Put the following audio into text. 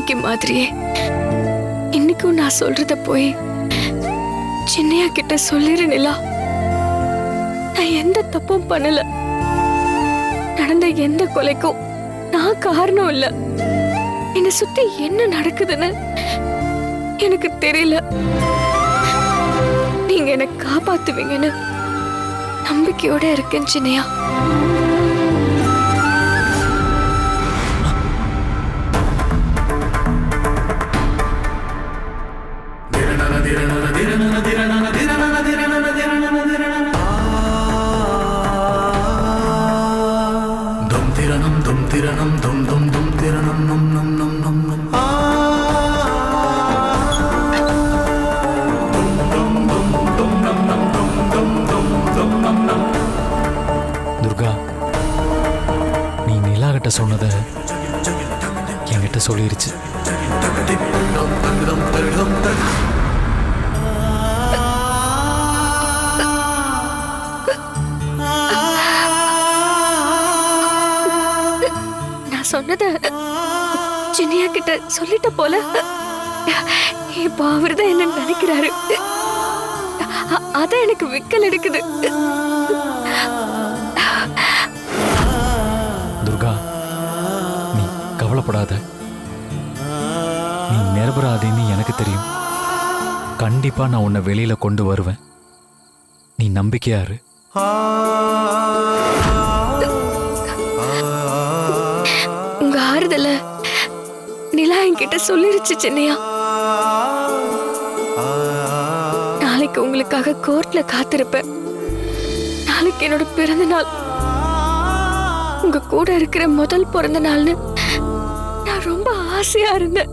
அன்னைக்கு மாதிரியே. இன்னைக்கும் நான் சொல்றத போய் சின்னையா கிட்ட சொல்லிரு நிலா. நான் எந்த தப்பும் பண்ணல. நடந்த எந்த கொலைக்கும் நான் காரணம் இல்ல. என்னை சுத்தி என்ன நடக்குதுன்னு எனக்கு தெரியல. நீங்க என்னை காப்பாத்துவீங்கன்னு நம்பிக்கையோட இருக்கேன் சின்னையா. திரணம் தும் திரணம் தும் தும் தும் திரணம் நம் நம் நம் நம் நம். துர்கா நீ நிலாகிட்ட சொன்னதை என்கிட்ட சொல்லிருச்சு. நான் சொன்னத சின்னையா கிட்ட சொல்லிட்ட போல இப்போ அவர்தான் என்ன நினைக்கிறாரு. அ- அதான் எனக்கு விக்கல் எடுக்குது. துர்கா நீ கவலைப்படாத. நீ நிரபராதின்னு எனக்கு தெரியும். கண்டிப்பா நான் உன்னை வெளியில கொண்டு வருவேன். நீ நம்பிக்கையா என்கிட்ட சொல்லிருச்சு சின்னையா? நாளைக்கு உங்களுக்காக கோர்ட்ல காத்திருப்பேன். நாளைக்கு என்னோட பிறந்த நாள். உங்க கூட இருக்கிற முதல் பிறந்த நாள்னு நான் ரொம்ப ஆசையா இருந்தேன்.